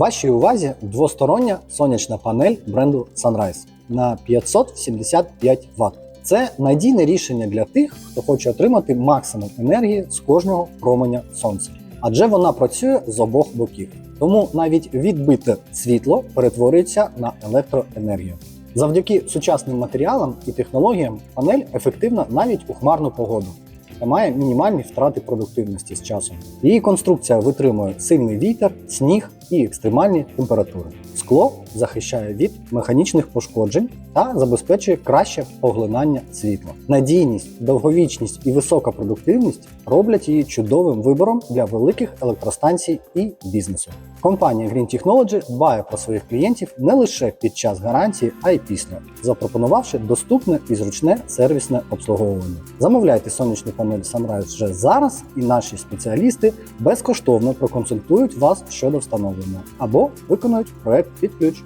Вашій увазі двостороння сонячна панель бренду Sunrise на 575 Вт. Це надійне рішення для тих, хто хоче отримати максимум енергії з кожного променя сонця, адже вона працює з обох боків. Тому навіть відбите світло перетворюється на електроенергію. Завдяки сучасним матеріалам і технологіям панель ефективна навіть у хмарну погоду та має мінімальні втрати продуктивності з часом. Її конструкція витримує сильний вітер, сніг і екстремальні температури. Скло захищає від механічних пошкоджень та забезпечує краще поглинання світла. Надійність, довговічність і висока продуктивність роблять її чудовим вибором для великих електростанцій і бізнесу. Компанія Green Technology дбає про своїх клієнтів не лише під час гарантії, а й після, запропонувавши доступне і зручне сервісне обслуговування. Замовляйте сонячну панель Sunrise вже зараз, і наші спеціалісти безкоштовно проконсультують вас щодо встановлення або виконують проект під ключ.